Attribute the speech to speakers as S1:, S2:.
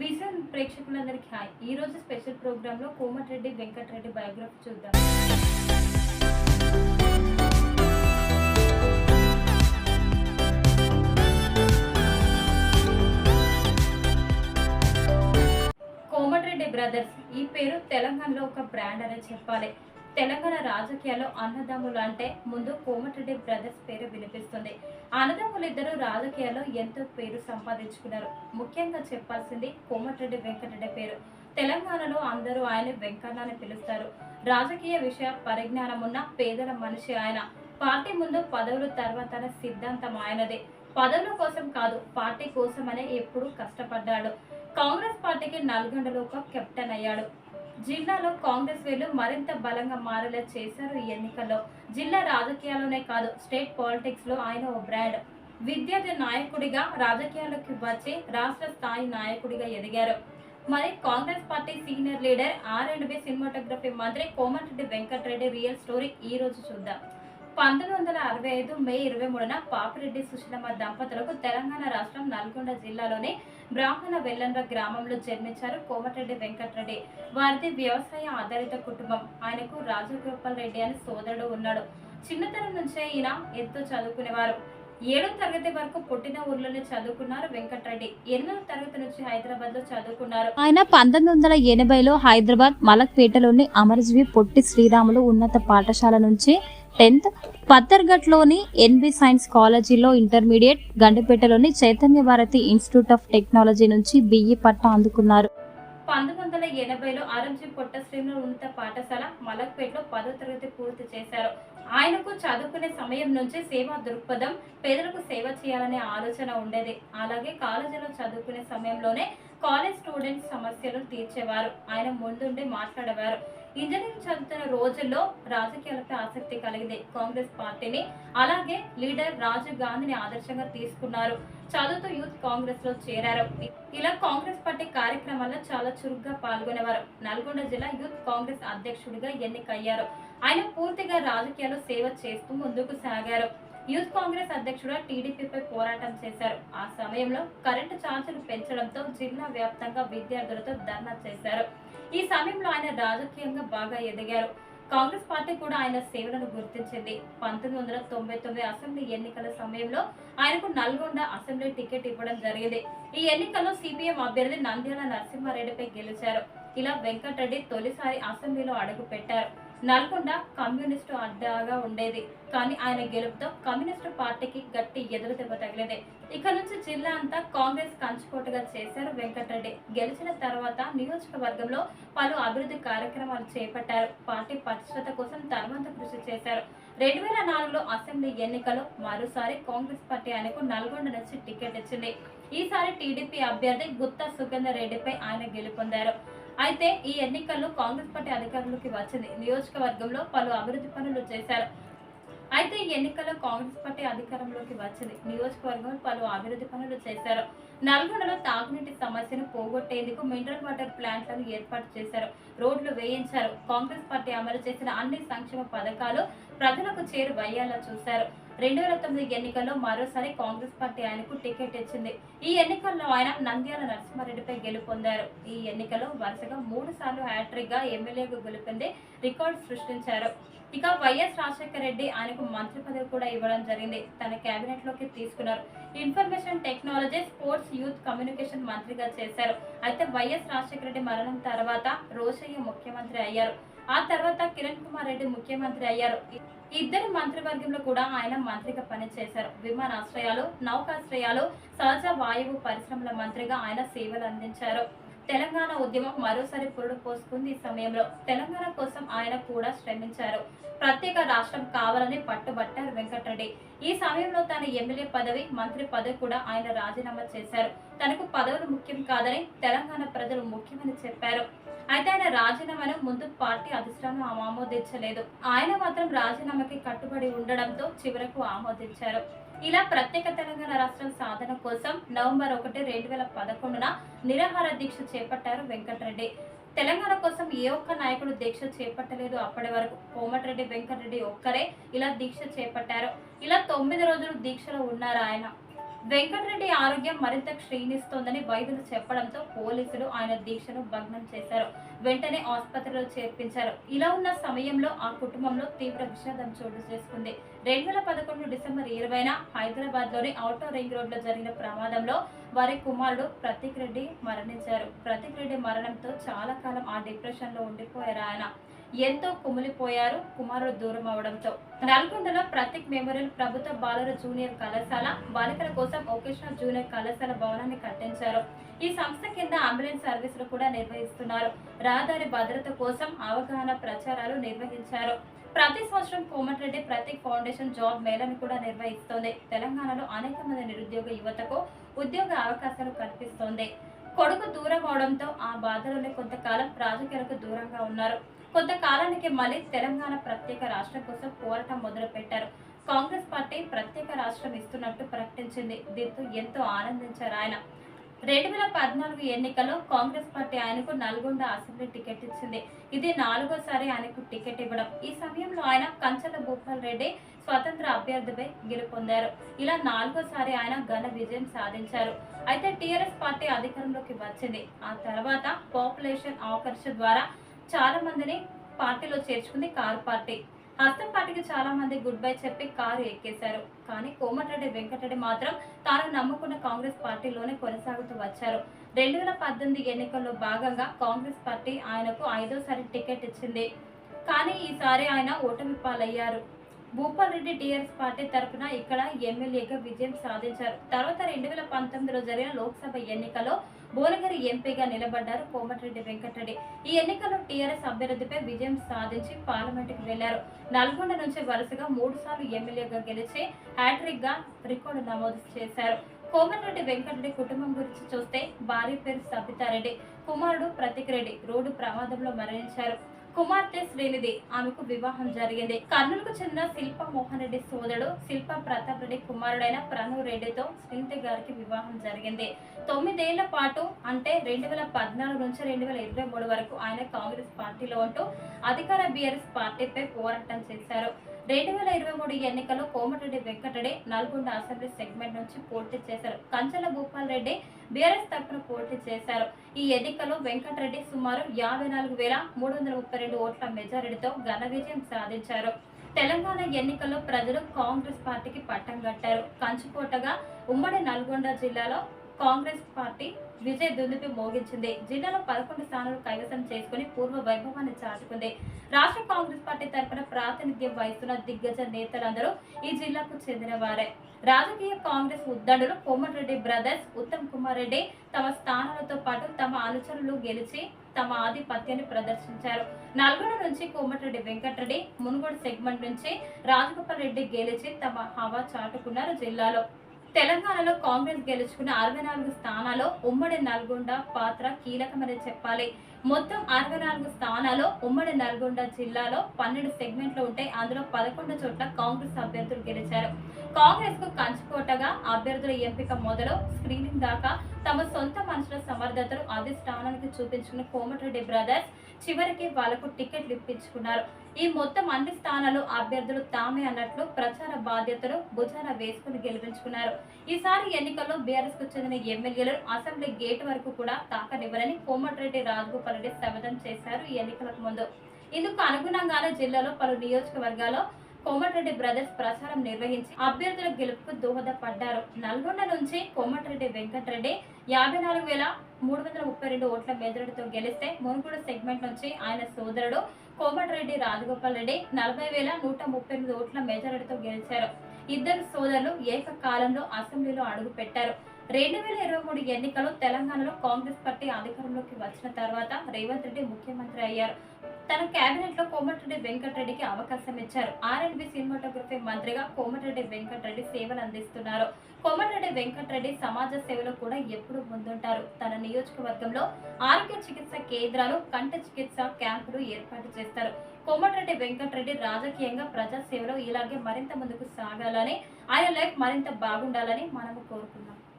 S1: Vision ప్రేక్షకులందరికీ hi. ఈ రోజు స్పెషల్ ప్రోగ్రాంలో కోమటిరెడ్డి వెంకటరెడ్డి బయోగ్రఫీ చూద్దాం. కోమటిరెడ్డి బ్రదర్స్ ఈ పేరు తెలంగాణలో ఒక బ్రాండ్ అనే చెప్పాలి. తెలంగాణ రాజకీయాల్లో అన్నదమ్ములు అంటే ముందు కోమటిరెడ్డి బ్రదర్స్ పేరు వినిపిస్తుంది. అన్నదమ్ములు ఇద్దరు రాజకీయాల్లో ఎంతో పేరు సంపాదించుకున్నారు. ముఖ్యంగా చెప్పాల్సింది కోమటిరెడ్డి వెంకటరెడ్డి పేరు. తెలంగాణలో అందరూ ఆయన వెంకన్న అని పిలుస్తారు. రాజకీయ విషయ పరిజ్ఞానం ఉన్న పేదల మనిషి ఆయన. పార్టీ ముందు పదవులు తర్వాత సిద్ధాంతం ఆయనదే. పదవుల కోసం కాదు పార్టీ కోసమనే ఎప్పుడూ కష్టపడ్డాడు. కాంగ్రెస్ పార్టీకి నల్గొండలో ఒక కెప్టెన్ అయ్యాడు. జిల్లాలో కాంగ్రెస్ వేలు మరింత బలంగా మారేలా చేశారు ఈ ఎన్నికల్లో. జిల్లా రాజకీయాల్లోనే కాదు స్టేట్ పాలిటిక్స్లో ఆయన ఓ బ్రాండ్. విద్యార్థి నాయకుడిగా రాజకీయాల్లోకి వచ్చి రాష్ట్ర స్థాయి నాయకుడిగా ఎదిగారు. మరి Congress party senior leader R and B cinematography మంత్రి కోమటిరెడ్డి వెంకటరెడ్డి రియల్ స్టోరీ ఈ రోజు చూద్దాం. పంతొమ్మిది వందల అరవై ఐదు మే ఇరవై మూడున పాపిరెడ్డి సుశీలమ్మ దంపతులకు తెలంగాణ రాష్ట్రం నల్గొండ జిల్లాలోని బ్రాహ్మణ వెల్లండ్ర గ్రామంలో జన్మించారు కోమటిరెడ్డి వెంకటరెడ్డి. వారిది వ్యవసాయ ఆధారిత కుటుంబం. ఆయనకు రాజగోపాల్ రెడ్డి అనే సోదరుడు ఉన్నాడు. చిన్నతనం నుంచే ఈయన ఎంతో చదువుకునేవారు. ఏడో తరగతి వరకు పుట్టిన ఊర్లోనే చదువుకున్నారు వెంకటరెడ్డి. ఎనిమిదో తరగతి నుంచి హైదరాబాద్లో చదువుకున్నారు.
S2: ఆయన పంతొమ్మిది వందల ఎనభైలో హైదరాబాద్ మలక్పేటలోని అమరజీవి పొట్టి శ్రీరాములు ఉన్నత పాఠశాల నుంచి టెన్త్ పత్తర్ఘట్లోని ఎన్బి సైన్స్ కాలేజీలో intermediate గండిపేటలోని Chaitanya Bharathi institute of technology నుంచి బిఈ పట్టా అందుకున్నారు.
S1: పంతొమ్మిది వందల ఎనభైలో ఆరంజీ పొట్టశ్రీలో ఉన్నత పాఠశాల మలక్పేటలో పదో తరగతి పూర్తి చేశారు. ఆయనకు చదువుకునే సమయం నుంచి సేవా దృక్పథం పేదలకు సేవ చేయాలనే ఆలోచన ఉండేది. అలాగే కాలేజీలో చదువుకునే సమయంలోనే కాలేజ్ స్టూడెంట్స్ సమస్యలు తీర్చేవారు. ఆయన ముందుండి మాట్లాడేవారు. ఇంజనీరింగ్ చదువుతున్న రోజుల్లో రాజకీయాలపై ఆసక్తి కలిగింది. కాంగ్రెస్ పార్టీని అలాగే లీడర్ రాజీవ్ గాంధీని ఆదర్శంగా తీసుకున్నారు. చదువుతూ యూత్ కాంగ్రెస్లో చేరారు. ఇలా కాంగ్రెస్ పార్టీ కార్యక్రమాల్లో చాలా చురుగ్గా పాల్గొనేవారు. నల్గొండ జిల్లా యూత్ కాంగ్రెస్ అధ్యక్షుడిగా ఎన్నికయ్యారు. ఆయన పూర్తిగా రాజకీయాల్లో సేవ చేస్తూ ముందుకు సాగారు. యూత్ కాంగ్రెస్ అధ్యక్షుడు టీడీపీపై పోరాటం చేశారు. ఆ సమయంలో కరెంటు ఛార్జీలు పెంచడంతో జిల్లా వ్యాప్తంగా విద్యార్థులతో ధర్నా చేశారు. ఈ సమయంలో ఆయన రాజకీయంగా బాగా ఎదిగారు. కాంగ్రెస్ పార్టీ కూడా ఆయన సేవలను గుర్తించింది. పంతొమ్మిది వందల తొంభై తొమ్మిది అసెంబ్లీ ఎన్నికల సమయంలో ఆయనకు నల్గొండ అసెంబ్లీ టికెట్ ఇవ్వడం జరిగింది. ఈ ఎన్నికల్లో సిపిఎం అభ్యర్థి నంద్యాల నరసింహారెడ్డిపై గెలిచారు. ఇలా వెంకటరెడ్డి తొలిసారి అసెంబ్లీలో అడుగు పెట్టారు నల్గొండ కమ్యూనిస్టు అడ్డాగా ఉండేది. కానీ ఆయన గెలుపుతో కమ్యూనిస్టు పార్టీకి గట్టి ఎదురు దెబ్బ తగిలింది. ఇక నుంచి జిల్లా అంతా కాంగ్రెస్ కంచుకోటగా చేశారు వెంకటరెడ్డి. గెలిచిన తర్వాత నియోజకవర్గంలో పలు అభివృద్ధి కార్యక్రమాలు చేపట్టారు. పార్టీ పరిశుభ్రత కోసం తనవంత కృషి చేశారు. రెండు వేల నాలుగులో అసెంబ్లీ ఎన్నికల్లో మరోసారి కాంగ్రెస్ పార్టీ ఆయనకు నల్గొండ నుంచి టికెట్ ఇచ్చింది. ఈసారి టీడీపీ అభ్యర్థి గుత్తా సుగంధ రెడ్డిపై ఆయన గెలుపొందారు. అయితే ఈ ఎన్నికల్లో కాంగ్రెస్ పార్టీ అధికారంలోకి వచ్చింది. నియోజకవర్గంలో పలు అభివృద్ధి పనులు చేశారు. అయితే ఈ ఎన్నికల్లో కాంగ్రెస్ పార్టీ అధికారంలోకి వచ్చింది. నియోజకవర్గం పలు అభివృద్ధి పనులు చేశారు. నల్గొండలో తాగునీటి సమస్యను పోగొట్టేందుకు మినరల్ వాటర్ ప్లాంట్లను ఏర్పాటు చేశారు. రోడ్లు వేయించారు. కాంగ్రెస్ పార్టీ అమలు చేసిన అన్ని సంక్షేమ పథకాలు ప్రజలకు చేరువయ్యేలా చూశారు. రెండు వేల తొమ్మిది ఎన్నికల్లో మరోసారి కాంగ్రెస్ పార్టీ ఆయనకు టికెట్ ఇచ్చింది. ఈ ఎన్నికల్లో ఆయన నంద్యాల నరసింహారెడ్డిపై గెలుపొందారు ఈ ఎన్నికల్లో వరుసగా మూడు సార్లు హ్యాట్రిక్గా ఎమ్మెల్యేగా గెలుపొంది రికార్డు సృష్టించారు. ఇక వైఎస్ రాజశేఖర రెడ్డి ఆయనకు మంత్రి పదవి కూడా ఇవ్వడం జరిగింది. తన కేబినెట్లోకి తీసుకున్నారు. Information technology sports youth communication మంత్రిగా చేశారు. అయితే వైఎస్ రాజశేఖర రెడ్డి మరణం తర్వాత రోషయ్య ముఖ్యమంత్రి అయ్యారు. ఆ తర్వాత కిరణ్ కుమార్ రెడ్డి ముఖ్యమంత్రి అయ్యారు. ఇద్దరు మంత్రివర్గంలో కూడా ఆయన మంత్రిగా పనిచేశారు. విమానాశ్రయాలు నౌకాశ్రయాలు సహజ వాయువు పరిశ్రమల మంత్రిగా ఆయన సేవలు అందించారు. తెలంగాణ ఉద్యమం మరోసారి పురుడు పోసుకుంది ఈ సమయంలో. తెలంగాణ కోసం ఆయన కూడా శ్రమించారు. ప్రత్యేక రాష్ట్రం కావాలని పట్టుబట్టారు వెంకటరెడ్డి. ఈ సమయంలో తన ఎమ్మెల్యే పదవి మంత్రి పదవి కూడా ఆయన రాజీనామా చేశారు. తనకు పదవులు ముఖ్యం కాదని తెలంగాణ ప్రజలు ముఖ్యమని చెప్పారు. అయితే ఆయన రాజీనామాను ముందు పార్టీ అధిష్టానం ఆమోదించలేదు. ఆయన మాత్రం రాజీనామాకి కట్టుబడి ఉండడంతో చివరకు ఆమోదించారు. ఇలా ప్రత్యేక తెలంగాణ రాష్ట్రం సాధన కోసం నవంబర్ ఒకటి రెండు వేల పదకొండున నిరాహార దీక్ష చేపట్టారు వెంకటరెడ్డి. తెలంగాణ కోసం ఏ ఒక్క నాయకుడు దీక్ష చేపట్టలేదు అప్పటి వరకు కోమటిరెడ్డి వెంకటరెడ్డి ఒక్కరే ఇలా దీక్ష చేపట్టారు. ఇలా తొమ్మిది రోజులు దీక్షలో ఉన్నారు ఆయన? వెంకటరెడ్డి ఆరోగ్యం మరింత క్షీణిస్తోందని వైద్యులు చెప్పడంతో పోలీసులు ఆయన దీక్షను భగ్నం చేశారు. వెంటనే ఆసుపత్రిలో చేర్పించారు. ఇలా ఉన్న సమయంలో ఆ కుటుంబంలో తీవ్ర విషాదం చోటు చేసుకుంది. రెండు వేల పదకొండు డిసెంబర్ ఇరవైన హైదరాబాద్లోని ఔటో రింగ్ రోడ్లో జరిగిన ప్రమాదంలో వారి కుమారుడు ప్రతీక్ రెడ్డి మరణించారు. ప్రతీక్ రెడ్డి మరణంతో చాలా కాలం ఆ డిప్రెషన్లో ఉండిపోయారు ఆయన. ఎంతో కుమిలిపోయారు కుమారుడు దూరం అవడంతో. నల్గొండలో ప్రతీక్ మెమోరియల్ ప్రభుత్వ బాలుర జూనియర్ కళాశాల బాలికల కోసం వొకేషనల్ జూనియర్ కళాశాల భవనాన్ని కట్టించారు. ఈ సంస్థ కింద అంబులెన్స్ సర్వీసులు కూడా నిర్వహిస్తున్నారు. రహదారి భద్రత కోసం అవగాహన ప్రచారాలు నిర్వహించారు. ప్రతి సంవత్సరం కోమటిరెడ్డి ప్రతీక్ ఫౌండేషన్ జాబ్ మేళను కూడా నిర్వహిస్తోంది. తెలంగాణలో అనేక మంది నిరుద్యోగ యువతకు ఉద్యోగ అవకాశాలు కల్పిస్తోంది. కొడుకు దూరం అవడంతో ఆ బాధలోనే కొంతకాలం రాజకీయాలకు దూరంగా ఉన్నారు. కొంతకాలానికి మళ్ళీ తెలంగాణ ప్రత్యేక రాష్ట్రం కోసం పోరాటం మొదలు పెట్టారు కాంగ్రెస్ పార్టీ ప్రత్యేక రాష్ట్రం ఇస్తున్నట్టు ప్రకటించింది. దీంతో ఎంతో ఆనందించారు ఆయన. రెండు వేల పద్నాలుగు ఎన్నికల్లో కాంగ్రెస్ పార్టీ ఆయనకు నల్గొండ అసెంబ్లీ టికెట్ ఇచ్చింది. ఇది నాలుగోసారి ఆయనకు టికెట్ ఇవ్వడం. ఈ సమయంలో ఆయన కంచల భూపాల్ రెడ్డి స్వతంత్ర అభ్యర్థిపై గెలుపొందారు ఇలా నాలుగోసారి ఆయన ఘన విజయం సాధించారు. అయితే టీఆర్ఎస్ పార్టీ అధికారంలోకి వచ్చింది. ఆ తర్వాత పాపులేషన్ ఆకర్ష ద్వారా చాలా మందిని పార్టీలో చేర్చుకుంది కారు పార్టీ. హస్తం పార్టీకి చాలా మంది గుడ్ బై చెప్పి కారు ఎక్కేశారు. కానీ కోమటిరెడ్డి వెంకటరెడ్డి మాత్రం తాను నమ్ముకున్న కాంగ్రెస్ పార్టీలోనే కొనసాగుతూ వచ్చారు. రెండు వేల పద్దెనిమిది ఎన్నికల్లో భాగంగా కాంగ్రెస్ పార్టీ ఆయనకు ఐదోసారి టికెట్ ఇచ్చింది. కానీ ఈసారి ఆయన ఓటమి పాలయ్యారు. భూపాల్ రెడ్డి టీఆర్ఎస్ పార్టీ తరఫున ఇక్కడ ఎమ్మెల్యేగా విజయం సాధించారు. తర్వాత రెండు వేల పంతొమ్మిదిలో జరిగిన లోక్సభ ఎన్నికలో బోలగిరి ఎంపీగా నిలబడ్డారు కోమటిరెడ్డి వెంకటరెడ్డి. ఈ ఎన్నికల్లో టీఆర్ఎస్ అభ్యర్థిపై విజయం సాధించి పార్లమెంటుకు వెళ్ళారు నల్గొండ నుంచి వరుసగా మూడు సార్లు ఎమ్మెల్యేగా గెలిచి హ్యాట్రిక్గా రికార్డు నమోదు చేశారు. కోమటిరెడ్డి వెంకటరెడ్డి కుటుంబం గురించి చూస్తే భార్య పేరు సబితారెడ్డి కుమారుడు ప్రతీక్ రెడ్డి రోడ్డు ప్రమాదంలో మరణించారు. కుమార్తె శ్రీనిధి ఆమెకు వివాహం జరిగింది. కర్నూలుకు చెందిన శిల్ప మోహన్ రెడ్డి సోదరుడు శిల్ప ప్రతాప్ రెడ్డి కుమారుడైన ప్రణవ్ రెడ్డితో శ్రీనిధి గారికి వివాహం జరిగింది. తొమ్మిదేళ్ళ పాటు అంటే రెండు వేల పద్నాలుగు నుంచి రెండు వేల ఇరవై మూడు వరకు ఆయన కాంగ్రెస్ పార్టీలో ఉంటూ అధికార బీఆర్ఎస్ పార్టీపై పోరాటం చేశారు. రెండు వేల ఇరవై మూడు ఎన్నికల్లో కోమటిరెడ్డి వెంకటరెడ్డి నల్గొండ అసెంబ్లీ సెగ్మెంట్ నుంచి పోటీ చేశారు. కంచెల భూపాల్ రెడ్డి బీఆర్ఎస్ తరఫున పోటీ చేశారు. ఈ ఎన్నికలో వెంకటరెడ్డి సుమారు యాభై నాలుగు వేల మూడు వందల ముప్పై రెండు ఓట్ల మెజారిటీతో ఘన విజయం సాధించారు. తెలంగాణ ఎన్నికల్లో ప్రజలు కాంగ్రెస్ పార్టీకి పట్టం కట్టారు. కంచుకోటగా ఉమ్మడి నల్గొండ జిల్లాలో కాంగ్రెస్ పార్టీ విజయ దుందుపి మోగించింది. జిల్లాలో పదకొండు స్థానాలు కైవసం చేసుకుని పూర్వ వైభవాన్ని చాటుకుంది. రాష్ట్ర కాంగ్రెస్ పార్టీ తరఫున ప్రాతినిధ్యం వహిస్తున్న దిగ్గజ నేతలందరూ ఈ జిల్లాకు చెందిన వారే. రాజకీయ కాంగ్రెస్ ఉద్దండులు కోమటిరెడ్డి బ్రదర్స్ ఉత్తమ్ కుమార్ రెడ్డి తమ స్థానాలతో పాటు తమ అనుచరులు గెలిచి తమ ఆధిపత్యాన్ని ప్రదర్శించారు. నల్గొండ నుంచి కోమటిరెడ్డి వెంకటరెడ్డి మునుగోడు సెగ్మెంట్ నుంచి రాజగోపాల్ రెడ్డి గెలిచి తమ హవా చాటుకున్నారు జిల్లాలో. తెలంగాణలో కాంగ్రెస్ గెలుచుకున్న అరవై నాలుగు స్థానాల్లో ఉమ్మడి నల్గొండ పాత్ర కీలకమని చెప్పాలి. మొత్తం అరవై నాలుగు స్థానాల్లో ఉమ్మడి నల్గొండ జిల్లాలో పన్నెండు సెగ్మెంట్లు ఉంటే అందులో పదకొండు చోట్ల కాంగ్రెస్ అభ్యర్థులు గెలిచారు. కాంగ్రెస్కు కంచుకోటగా అభ్యర్థుల ఎంపిక మొదలు స్క్రీనింగ్ దాకా తమ సొంత మనుషుల సమర్థతను అధిష్టానానికి చూపించుకున్న కోమటిరెడ్డి బ్రదర్స్ చివరికి వాళ్ళకు టికెట్లు ఇప్పించుకున్నారు. ఈ మొత్తం అన్ని స్థానాలు అభ్యర్థులు తామే అన్నట్లు ప్రచార బాధ్యతను భుజాన వేసుకుని గెలిపించుకున్నారు. ఈసారి ఎన్నికల్లో బీఆర్ఎస్కు చెందిన ఎమ్మెల్యేలు అసెంబ్లీ గేట్ వరకు కూడా తాకనివ్వరని కోమటిరెడ్డి రాజగోపాల్ రెడ్డి శపథం చేశారు ఈ ఎన్నికలకు ముందు. ఇందుకు అనుగుణంగానే జిల్లాలో పలు నియోజకవర్గాల్లో కోమటిరెడ్డి బ్రదర్స్ ప్రచారం నిర్వహించి అభ్యర్థుల గెలుపుకు దోహదపడ్డారు. నల్గొండ నుంచి కోమటిరెడ్డి వెంకటరెడ్డి యాభై నాలుగు వేల మూడు వందల ముప్పై రెండు ఓట్ల మెజారిటీతో గెలిస్తే మునుగోడు సెగ్మెంట్ నుంచి ఆయన సోదరుడు కోమటిరెడ్డి రాజగోపాల్ రెడ్డి నలభై వేల నూట ముప్పై ఎనిమిది ఓట్ల మెజారిటీతో గెలిచారు. ఇద్దరు సోదరులు ఏకకాలంలో అసెంబ్లీలో అడుగుపెట్టారు. రెండు వేల ఇరవై మూడు ఎన్నికల్లో తెలంగాణలో కాంగ్రెస్ పార్టీ అధికారంలోకి వచ్చిన తర్వాత రేవంత్ రెడ్డి ముఖ్యమంత్రి అయ్యారు. తన కేబినెట్లో కోమటిరెడ్డి వెంకటరెడ్డికి అవకాశం ఇచ్చారు. ఆర్ఎండ్బి సినిమాటోగ్రఫీ మంత్రిగా కోమటిరెడ్డి వెంకటరెడ్డి సేవలు అందిస్తున్నారు. కోమటిరెడ్డి వెంకటరెడ్డి సమాజ సేవలో కూడా ఎప్పుడు ముందుంటారు. తన నియోజకవర్గంలో ఆరోగ్య చికిత్స కేంద్రాలు కంటి చికిత్స క్యాంపులు ఏర్పాటు చేస్తారు. కోమటిరెడ్డి వెంకటరెడ్డి రాజకీయంగా ప్రజా సేవలో ఇలాగే మరింత ముందుకు సాగాలని ఆయన లైఫ్ మరింత బాగుండాలని మనము కోరుకున్నాం